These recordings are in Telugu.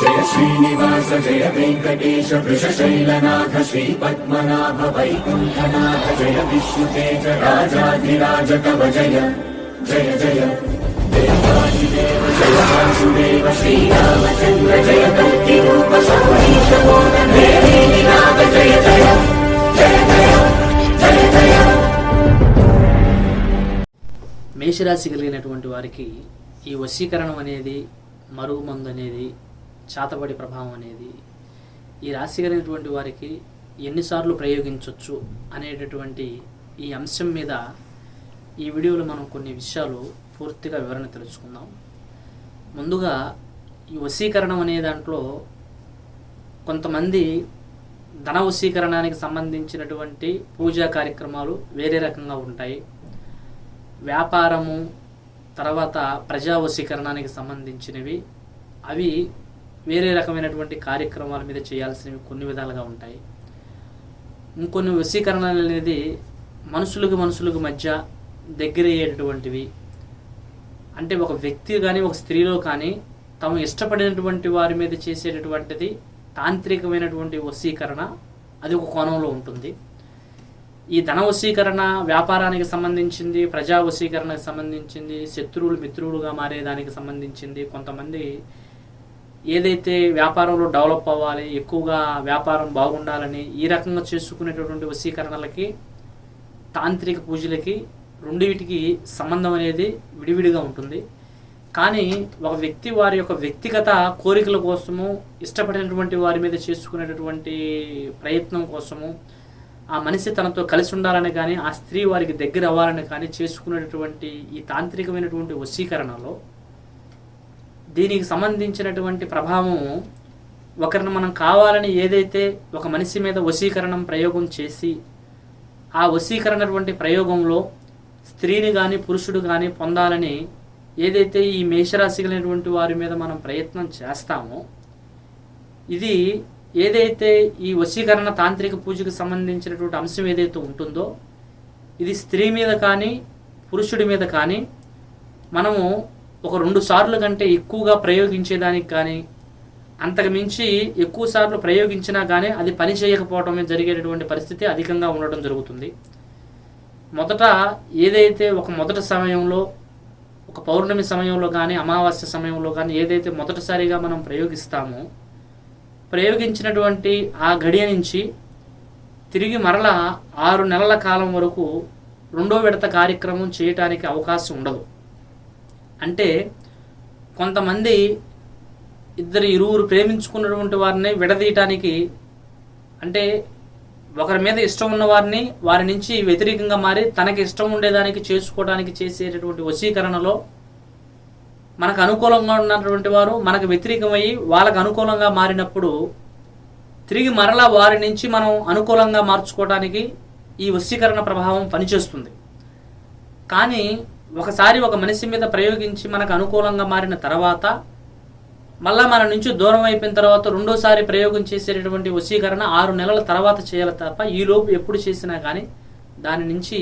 జయ శ్రీనివాస జయ వెంకటేశ వృషశైలనాథ శ్రీ పద్మనాభ వైకుంఠనాథ జయ విష్ణుతేజ రాజాధిరాజ కవ జయ జయ జయ. దేవాదిదేవ జయ వాసుదేవ శ్రీరామచంద్ర జయ కల్కి రూప సౌరీశ నాథ జయ జయ జయ జయ జయ జయ మేషరాశి కలిగినటువంటి వారికి ఈ వశీకరణం అనేది మరుగుమందు అనేది చాతబడి ప్రభావం అనేది ఈ రాశి కలిగినటువంటి వారికి ఎన్నిసార్లు ప్రయోగించవచ్చు అనేటటువంటి ఈ అంశం మీద ఈ వీడియోలో మనం కొన్ని విషయాలు పూర్తిగా వివరణ తెలుసుకుందాం. ముందుగా ఈ వశీకరణం అనే దాంట్లో కొంతమంది ధన వశీకరణానికి సంబంధించినటువంటి పూజా కార్యక్రమాలు వేరే రకంగా ఉంటాయి. వ్యాపారము తర్వాత ప్రజా వశీకరణానికి సంబంధించినవి. అవి వేరే రకమైనటువంటి కార్యక్రమాల మీద చేయాల్సినవి కొన్ని విధాలుగా ఉంటాయి. ఇంకొన్ని వశీకరణలు అనేది మనుషులకు మనుషులకు మధ్య దగ్గర అయ్యేటటువంటివి. అంటే ఒక వ్యక్తి కానీ ఒక స్త్రీలో కానీ తాము ఇష్టపడినటువంటి వారి మీద చేసేటటువంటిది తాంత్రికమైనటువంటి వశీకరణ అది ఒక కోణంలో ఉంటుంది. ఈ ధన వశీకరణ వ్యాపారానికి సంబంధించింది ప్రజా వశీకరణకు సంబంధించింది శత్రువులు మిత్రులుగా మారేదానికి సంబంధించింది కొంతమంది ఏదైతే వ్యాపారంలో డెవలప్ అవ్వాలి ఎక్కువగా వ్యాపారం బాగుండాలని ఈ రకంగా చేసుకునేటటువంటి వశీకరణలకి తాంత్రిక పూజలకి రెండింటికి సంబంధం అనేది విడివిడిగా ఉంటుంది. కానీ ఒక వ్యక్తి వారి యొక్క వ్యక్తిగత కోరికల కోసము ఇష్టపడినటువంటి వారి మీద చేసుకునేటటువంటి ప్రయత్నం కోసము ఆ మనిషి తనతో కలిసి ఉండాలని కానీ ఆ స్త్రీ వారికి దగ్గర అవ్వాలని కానీ చేసుకునేటటువంటి ఈ తాంత్రికమైనటువంటి వశీకరణలో దీనికి సంబంధించినటువంటి ప్రభావము ఒకరిని మనం కావాలని ఏదైతే ఒక మనిషి మీద వశీకరణం ప్రయోగం చేసి ఆ వశీకరణటువంటి ప్రయోగంలో స్త్రీని కానీ పురుషుడు కానీ పొందాలని ఏదైతే ఈ మేషరాశి కలిగినటువంటి వారి మీద మనం ప్రయత్నం చేస్తామో ఇది ఏదైతే ఈ వశీకరణ తాంత్రిక పూజకు సంబంధించినటువంటి అంశం ఏదైతే ఉంటుందో ఇది స్త్రీ మీద కానీ పురుషుడి మీద కానీ మనము ఒక రెండు సార్లు కంటే ఎక్కువగా ప్రయోగించేదానికి కానీ అంతకు మించి ఎక్కువ సార్లు ప్రయోగించినా కానీ అది పని చేయకపోవడమే జరిగేటటువంటి పరిస్థితి అధికంగా ఉండటం జరుగుతుంది. మొదట ఏదైతే ఒక మొదటి సమయంలో ఒక పౌర్ణమి సమయంలో కానీ అమావాస్య సమయంలో కానీ ఏదైతే మొదటిసారిగా మనం ప్రయోగిస్తామో ప్రయోగించినటువంటి ఆ గడియ నుంచి తిరిగి మరలా ఆరు నెలల కాలం వరకు రెండో విడత కార్యక్రమం చేయటానికి అవకాశం ఉండదు. అంటే కొంతమంది ఇద్దరు ఇరువురు ప్రేమించుకున్నటువంటి వారిని విడదీయటానికి అంటే ఒకరి మీద ఇష్టం ఉన్న వారిని వారి నుంచి వ్యతిరేకంగా మారి తనకి ఇష్టం ఉండేదానికి చేసుకోవడానికి చేసేటటువంటి వశీకరణలో మనకు అనుకూలంగా ఉన్నటువంటి వారు మనకు వ్యతిరేకమయ్యి వాళ్ళకు అనుకూలంగా మారినప్పుడు తిరిగి మరలా వారి నుంచి మనం అనుకూలంగా మార్చుకోవడానికి ఈ వశీకరణ ప్రభావం పనిచేస్తుంది. కానీ ఒకసారి ఒక మనిషి మీద ప్రయోగించి మనకు అనుకూలంగా మారిన తర్వాత మళ్ళా మన నుంచి దూరం అయిపోయిన తర్వాత రెండోసారి ప్రయోగం చేసేటటువంటి వశీకరణ ఆరు నెలల తర్వాత చేయాలి తప్ప ఈలోపు ఎప్పుడు చేసినా కానీ దాని నుంచి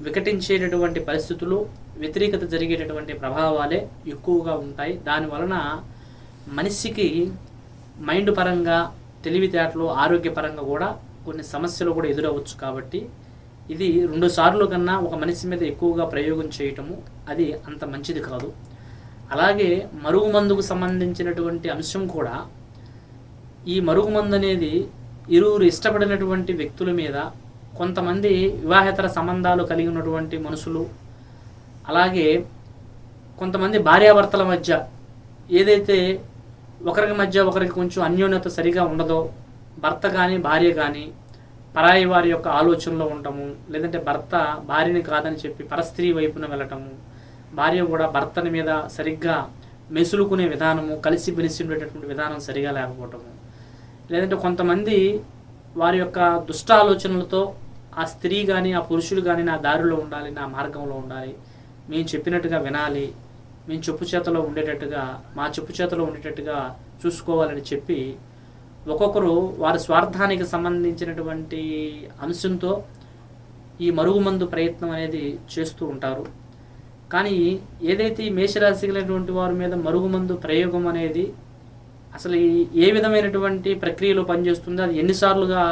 వికటించేటటువంటి పరిస్థితులు వ్యతిరేకత జరిగేటటువంటి ప్రభావాలే ఎక్కువగా ఉంటాయి. దాని వలన మనిషికి మైండ్ పరంగా తెలివితేటలు ఆరోగ్యపరంగా కూడా కొన్ని సమస్యలు కూడా ఎదురవచ్చు కాబట్టి ఇది రెండు సార్లు కన్నా ఒక మనిషి మీద ఎక్కువగా ప్రయోగం చేయటము అది అంత మంచిది కాదు. అలాగే మరుగుమందుకు సంబంధించినటువంటి అంశం కూడా ఈ మరుగుమందు అనేది ఇరువురు ఇష్టపడినటువంటి వ్యక్తుల మీద కొంతమంది వివాహేతర సంబంధాలు కలిగి ఉన్నటువంటి మనుషులు అలాగే కొంతమంది భార్యాభర్తల మధ్య ఏదైతే ఒకరికి మధ్య ఒకరికి కొంచెం అన్యోన్యత సరిగా ఉండదో భర్త కానీ భార్య కానీ పరాయి వారి యొక్క ఆలోచనలో ఉండటము లేదంటే భర్త భార్యని కాదని చెప్పి పరస్త్రీ వైపున వెళ్ళటము భార్య కూడా భర్తని మీద సరిగ్గా మెసులుకునే విధానము కలిసి మెలిసి ఉండేటటువంటి విధానం సరిగా లేకపోవటము. లేదంటే కొంతమంది వారి యొక్క దుష్ట ఆలోచనలతో ఆ స్త్రీ కానీ ఆ పురుషులు కానీ నా దారిలో ఉండాలి నా మార్గంలో ఉండాలి. మేము చెప్పినట్టుగా వినాలి. మేము చెప్పు చేతలో ఉండేటట్టుగా మా చెప్పు చేతలో ఉండేటట్టుగా చూసుకోవాలని చెప్పి ఒక్కొక్కరు వారి స్వార్థానికి సంబంధించినటువంటి అంశంతో ఈ మరుగుమందు ప్రయత్నం అనేది చేస్తూ ఉంటారు. కానీ ఏదైతే ఈ మేషరాశి కలిగినటువంటి వారి మీద మరుగుమందు ప్రయోగం అనేది అసలు ఈ- ఏ విధమైనటువంటి ప్రక్రియలో పనిచేస్తుందో అది ఎన్నిసార్లుగా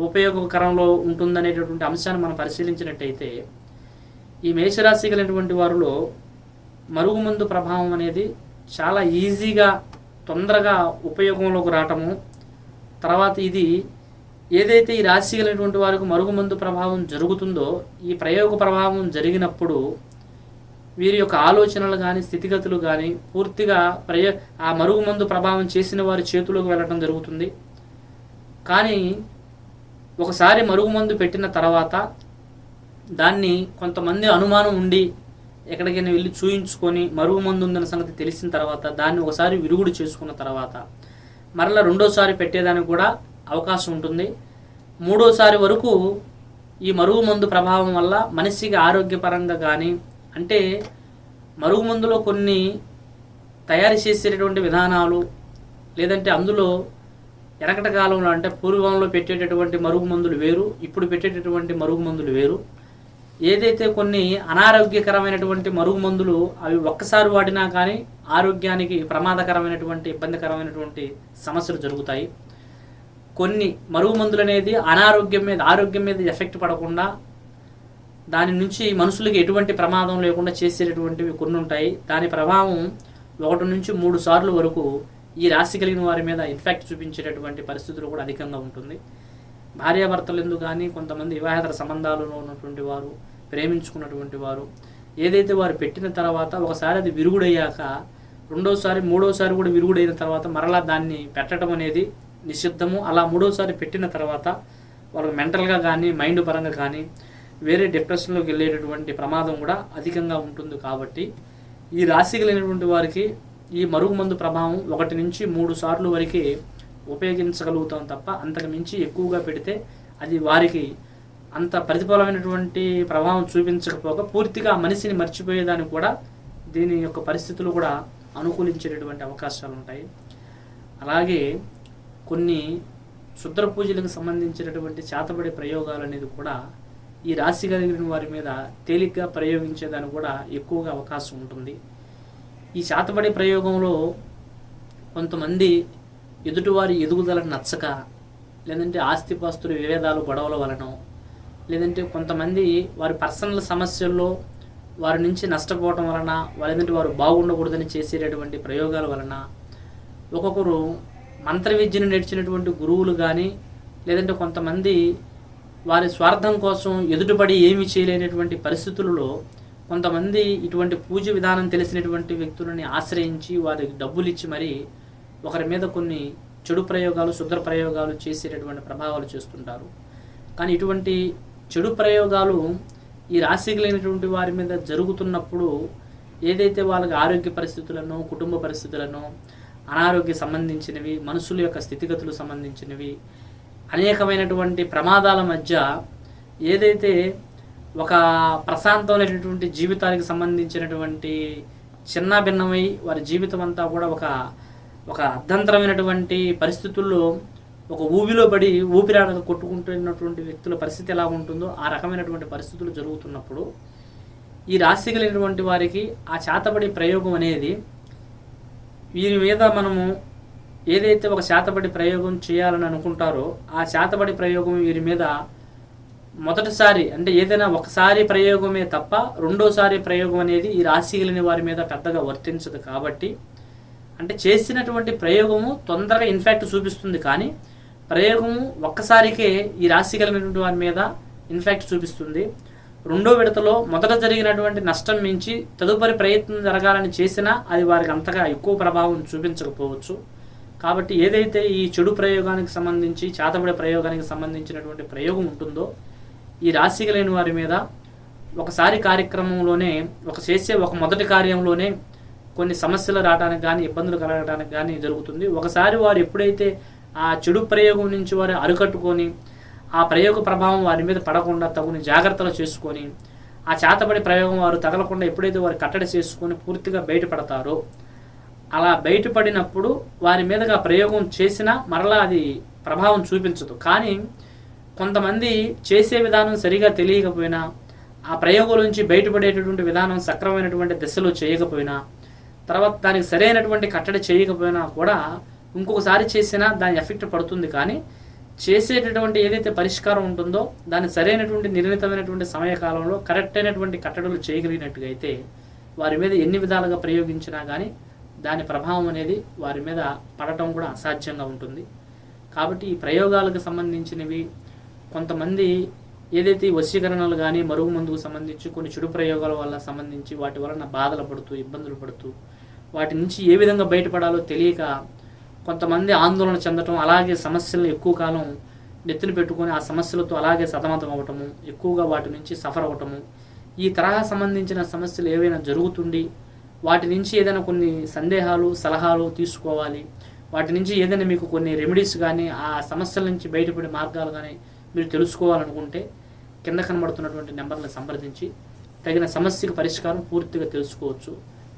ఉపయోగకరంలో ఉంటుందనేటటువంటి అంశాన్ని మనం పరిశీలించినట్టయితే ఈ మేషరాశి కలిగినటువంటి వారిలో మరుగుమందు ప్రభావం అనేది చాలా ఈజీగా తొందరగా ఉపయోగంలోకి రావటము తర్వాత ఇది ఏదైతే ఈ రాశి కలిగినటువంటి వారికి మరుగుమందు ప్రభావం జరుగుతుందో ఈ ప్రయోగ ప్రభావం జరిగినప్పుడు వీరి యొక్క ఆలోచనలు కానీ స్థితిగతులు కానీ పూర్తిగా ప్రయ ఆ మరుగుమందు ప్రభావం చేసిన వారి చేతిలోకి వెళ్ళటం జరుగుతుంది. కానీ ఒకసారి మరుగుమందు పెట్టిన తర్వాత దాన్ని కొంతమంది అనుమానం ఉండి ఎక్కడికైనా వెళ్ళి చూయించుకొని మరుగుమందు ఉందన్న సంగతి తెలిసిన తర్వాత దాన్ని ఒకసారి విరుగుడు చేసుకున్న తర్వాత మరలా రెండోసారి పెట్టేదానికి కూడా అవకాశం ఉంటుంది. మూడోసారి వరకు ఈ మరుగుమందు ప్రభావం వల్ల మనిషికి ఆరోగ్యపరంగా కానీ అంటే మరుగుమందులో కొన్ని తయారు చేసేటటువంటి విధానాలు లేదంటే అందులో ఎనకట కాలంలో అంటే పూర్వంలో పెట్టేటటువంటి మరుగుమందులు వేరు ఇప్పుడు పెట్టేటటువంటి మరుగుమందులు వేరు. ఏదైతే కొన్ని అనారోగ్యకరమైనటువంటి మరుగు మందులు అవి ఒక్కసారి వాడినా కానీ ఆరోగ్యానికి ప్రమాదకరమైనటువంటి ఇబ్బందికరమైనటువంటి సమస్యలు జరుగుతాయి. కొన్ని మరుగుమందులు అనేది అనారోగ్యం మీద ఆరోగ్యం మీద ఎఫెక్ట్ పడకుండా దాని నుంచి మనుషులకి ఎటువంటి ప్రమాదం లేకుండా చేసేటటువంటివి కొన్ని ఉంటాయి. దాని ప్రభావం ఒకటి నుంచి మూడు సార్లు వరకు ఈ రాశి కలిగిన వారి మీద ఇన్ఫెక్ట్ చూపించేటటువంటి పరిస్థితులు కూడా అధికంగా ఉంటుంది. భార్యాభర్తలు ఎందుకు కానీ కొంతమంది వివాహేతర సంబంధాలలో ఉన్నటువంటి వారు ప్రేమించుకున్నటువంటి వారు ఏదైతే వారు పెట్టిన తర్వాత ఒకసారి అది విరుగుడయ్యాక రెండోసారి మూడోసారి కూడా విరుగుడైన తర్వాత మరలా దాన్ని పెట్టడం అనేది నిషిద్ధము. అలా మూడోసారి పెట్టిన తర్వాత వాళ్ళకి మెంటల్గా కానీ మైండ్ పరంగా కానీ వేరే డిప్రెషన్లోకి వెళ్ళేటటువంటి ప్రమాదం కూడా అధికంగా ఉంటుంది కాబట్టి ఈ రాశి కలిగినటువంటి వారికి ఈ మరుగుమందు ప్రభావం ఒకటి నుంచి మూడు సార్లు వరకు ఉపయోగించగలుగుతాం తప్ప అంతకు మించి ఎక్కువగా పెడితే అది వారికి అంత ప్రతిఫలమైనటువంటి ప్రభావం చూపించకపోగా పూర్తిగా మనిషిని మర్చిపోయేదానికి కూడా దీని యొక్క పరిస్థితులు కూడా అనుకూలించేటటువంటి అవకాశాలు ఉంటాయి. అలాగే కొన్ని శుద్ర పూజలకు సంబంధించినటువంటి చేతబడి ప్రయోగాలు అనేది కూడా ఈ రాశి కలిగిన వారి మీద తేలిగ్గా ప్రయోగించేదానికి కూడా ఎక్కువగా అవకాశం ఉంటుంది. ఈ చేతబడి ప్రయోగంలో కొంతమంది ఎదుటివారి ఎదుగుదలకు నచ్చక లేదంటే ఆస్తిపాస్తుల విభేదాలు గొడవల వలన లేదంటే కొంతమంది వారి పర్సనల్ సమస్యల్లో వారి నుంచి నష్టపోవటం వలన లేదంటే వారు బాగుండకూడదని చేసేటటువంటి ప్రయోగాల వలన ఒక్కొక్కరు మంత్ర విద్యను నేర్చినటువంటి గురువులు కానీ లేదంటే కొంతమంది వారి స్వార్థం కోసం ఎదుటిపడి ఏమి చేయలేనటువంటి పరిస్థితులలో కొంతమంది ఇటువంటి పూజ విధానం తెలిసినటువంటి వ్యక్తులని ఆశ్రయించి వారికి డబ్బులు ఇచ్చి మరి ఒకరి మీద కొన్ని చెడు ప్రయోగాలు శుద్ర ప్రయోగాలు చేసేటటువంటి ప్రభావాలు చేస్తుంటారు. కానీ ఇటువంటి చెడు ప్రయోగాలు ఈ రాశి కలిగినటువంటి వారి మీద జరుగుతున్నప్పుడు ఏదైతే వాళ్ళకి ఆరోగ్య పరిస్థితులను కుటుంబ పరిస్థితులను అనారోగ్య సంబంధించినవి మనుషుల యొక్క స్థితిగతులు సంబంధించినవి అనేకమైనటువంటి ప్రమాదాల మధ్య ఏదైతే ఒక ప్రశాంతమైనటువంటి జీవితానికి సంబంధించినటువంటి చిన్న భిన్నమై వారి జీవితం అంతా కూడా ఒక ఒక అర్ధంతరమైనటువంటి పరిస్థితుల్లో ఒక ఊబిలో పడి ఊపిరాడక కొట్టుకుంటున్నటువంటి వ్యక్తుల పరిస్థితి ఎలా ఉంటుందో ఆ రకమైనటువంటి పరిస్థితులు జరుగుతున్నప్పుడు ఈ రాశి కలిగినటువంటి వారికి ఆ చేతబడి ప్రయోగం అనేది వీరి మీద మనము ఏదైతే ఒక చేతబడి ప్రయోగం చేయాలని అనుకుంటారో ఆ చేతబడి ప్రయోగం వీరి మీద మొదటిసారి అంటే ఏదైనా ఒకసారి ప్రయోగమే తప్ప రెండోసారి ప్రయోగం అనేది ఈ రాశి కలిగిన వారి మీద పెద్దగా వర్తించదు కాబట్టి అంటే చేసినటువంటి ప్రయోగము తొందరగా ఇన్ఫాక్ట్ చూపిస్తుంది కానీ ప్రయోగము ఒక్కసారికే ఈ రాశి కలిగినటువంటి వారి మీద ఇన్ఫాక్ట్ చూపిస్తుంది. రెండో విడతలో మొదట జరిగినటువంటి నష్టం మించి తదుపరి ప్రయత్నం జరగాలని చేసినా అది వారికి అంతగా ఎక్కువ ప్రభావం చూపించకపోవచ్చు. కాబట్టి ఏదైతే ఈ చెడు ప్రయోగానికి సంబంధించి చేతబడి ప్రయోగానికి సంబంధించినటువంటి ప్రయోగం ఉంటుందో ఈ రాశి కలిగిన వారి మీద ఒకసారి కార్యక్రమంలోనే ఒక చేసే ఒక మొదటి కార్యంలోనే కొన్ని సమస్యలు రావడానికి కానీ ఇబ్బందులు కలగడానికి కానీ జరుగుతుంది. ఒకసారి వారు ఎప్పుడైతే ఆ చెడు ప్రయోగం నుంచి వారు అరికట్టుకొని ఆ ప్రయోగ ప్రభావం వారి మీద పడకుండా తగుని జాగ్రత్తలు చేసుకొని ఆ చేతబడి ప్రయోగం వారు తగలకుండా ఎప్పుడైతే వారు కట్టడి చేసుకొని పూర్తిగా బయటపడతారో అలా బయటపడినప్పుడు వారి మీదగా ప్రయోగం చేసినా మరలా అది ప్రభావం చూపించదు. కానీ కొంతమంది చేసే విధానం సరిగా తెలియకపోయినా ఆ ప్రయోగం నుంచి బయటపడేటటువంటి విధానం సక్రమైనటువంటి దశలో చేయకపోయినా తర్వాత దానికి సరైనటువంటి కట్టడి చేయకపోయినా కూడా ఇంకొకసారి చేసినా దాని ఎఫెక్ట్ పడుతుంది కానీ చేసేటటువంటి ఏదైతే పరిష్కారం ఉంటుందో దాని సరైనటువంటి నిర్ణీతమైనటువంటి సమయకాలంలో కరెక్ట్ అయినటువంటి కట్టడలు చేయగలిగినట్టుగా అయితే వారి మీద ఎన్ని విధాలుగా ప్రయోగించినా కానీ దాని ప్రభావం అనేది వారి మీద పడటం కూడా అసాధ్యంగా ఉంటుంది. కాబట్టి ఈ ప్రయోగాలకు సంబంధించినవి కొంతమంది ఏదైతే వశీకరణలు కానీ మరుగు మందుకు సంబంధించి కొన్ని చెడు ప్రయోగాల వల్ల సంబంధించి వాటి వలన బాధలు పడుతూ ఇబ్బందులు పడుతూ వాటి నుంచి ఏ విధంగా బయటపడాలో తెలియక కొంతమంది ఆందోళన చెందటం అలాగే సమస్యలను ఎక్కువ కాలం నెత్తిన పెట్టుకొని ఆ సమస్యలతో అలాగే సతమతం అవ్వటము ఎక్కువగా వాటి నుంచి సఫర్ అవ్వటము. ఈ తరహా సంబంధించిన సమస్యలు ఏవైనా జరుగుతుండి వాటి నుంచి ఏదైనా కొన్ని సందేహాలు సలహాలు తీసుకోవాలి. వాటి నుంచి ఏదైనా మీకు కొన్ని రెమెడీస్ కానీ ఆ సమస్యల నుంచి బయటపడే మార్గాలు కానీ మీరు తెలుసుకోవాలనుకుంటే కింద కనబడుతున్నటువంటి నెంబర్లను సంప్రదించి తగిన సమస్యకు పరిష్కారం పూర్తిగా తెలుసుకోవచ్చు.